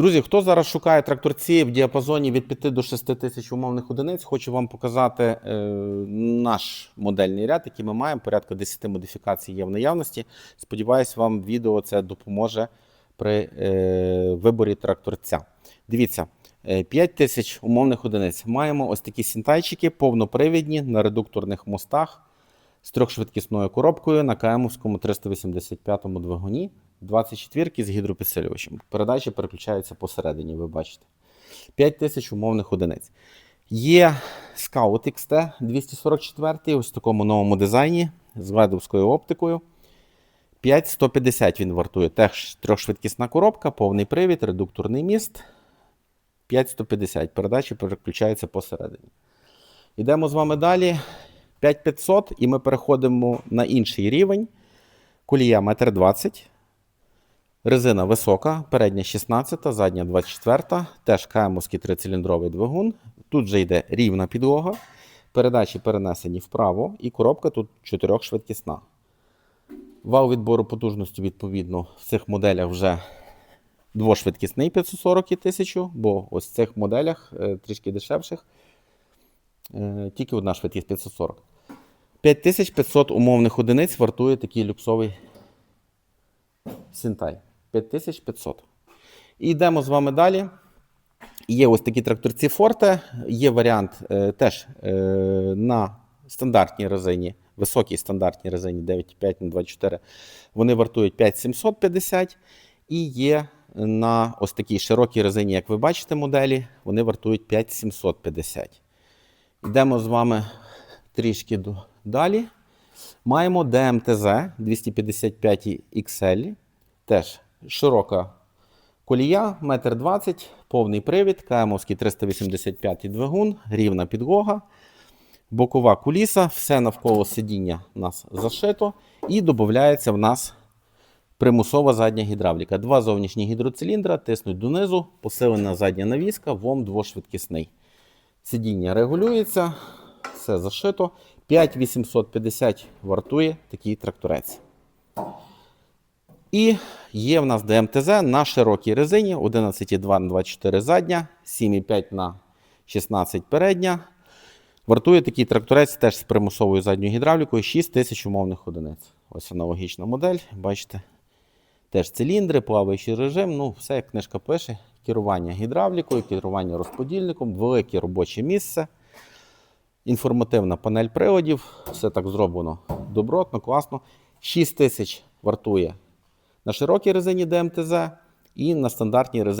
Друзі, хто зараз шукає тракторці в діапазоні від 5 до 6 тисяч умовних одиниць, хочу вам показати е, наш модельний ряд, який ми маємо. Порядка 10 модифікацій є в наявності. Сподіваюсь, вам відео це допоможе при е, виборі тракторця. Дивіться, е, 5 тисяч умовних одиниць. Маємо ось такі сінтайчики, повнопривідні на редукторних мостах з трьохшвидкісною коробкою на КМовському 385 двигуні. 24 з гідропідсилювачем. Передачі переключаються посередині, ви бачите. 5 тисяч умовних одиниць. Є Scout XT 244 ось в такому новому дизайні з ведовською оптикою. 5150 він вартує. Теж трьохшвидкісна коробка, повний привід, редукторний міст. 5150. Передачі переключаються посередині. Йдемо з вами далі. 5500 і ми переходимо на інший рівень. Колія 1,20 м. Резина висока, передня 16, задня 24, теж КМовський трициліндровий двигун. Тут вже йде рівна підлога, передачі перенесені вправо, і коробка тут чотирьохшвидкісна. Вал відбору потужності, відповідно, в цих моделях вже двошвидкісний 540 і 1000, бо ось в цих моделях е, трішки дешевших, е, тільки одна швидкість 540. 5500 умовних одиниць вартує такий люксовий Сінтай 5500. І йдемо з вами далі. Є ось такі тракторці Forte. Є варіант е, теж е, на стандартній резині, високій стандартній резині 9,5 на 24. Вони вартують 5750. І є на ось такій широкій резині, як ви бачите, моделі, вони вартують 5750. Йдемо з вами трішки далі. Маємо DMTZ 255 XL. Теж широка колія, 1,20 м, повний привід, КМовський 385 двигун, рівна підлога, бокова куліса, все навколо сидіння у нас зашито. І додається в нас примусова задня гідравліка. Два зовнішні гідроциліндра тиснуть донизу, посилена задня навіска, ВОМ двошвидкісний. Сидіння регулюється, все зашито. 5850 вартує такий тракторець. І є в нас ДМТЗ на широкій резині 11,2 на 24 задня, 7,5 на 16 передня. Вартує такий тракторець теж з примусовою задньою гідравлікою 6 тисяч умовних одиниць. Ось аналогічна модель, бачите. Теж циліндри, плаваючий режим, ну все як книжка пише. Керування гідравлікою, керування розподільником, велике робоче місце. Інформативна панель приладів, все так зроблено добротно, класно. 6 тисяч вартує на широкій резині ДМТЗ і на стандартній резині.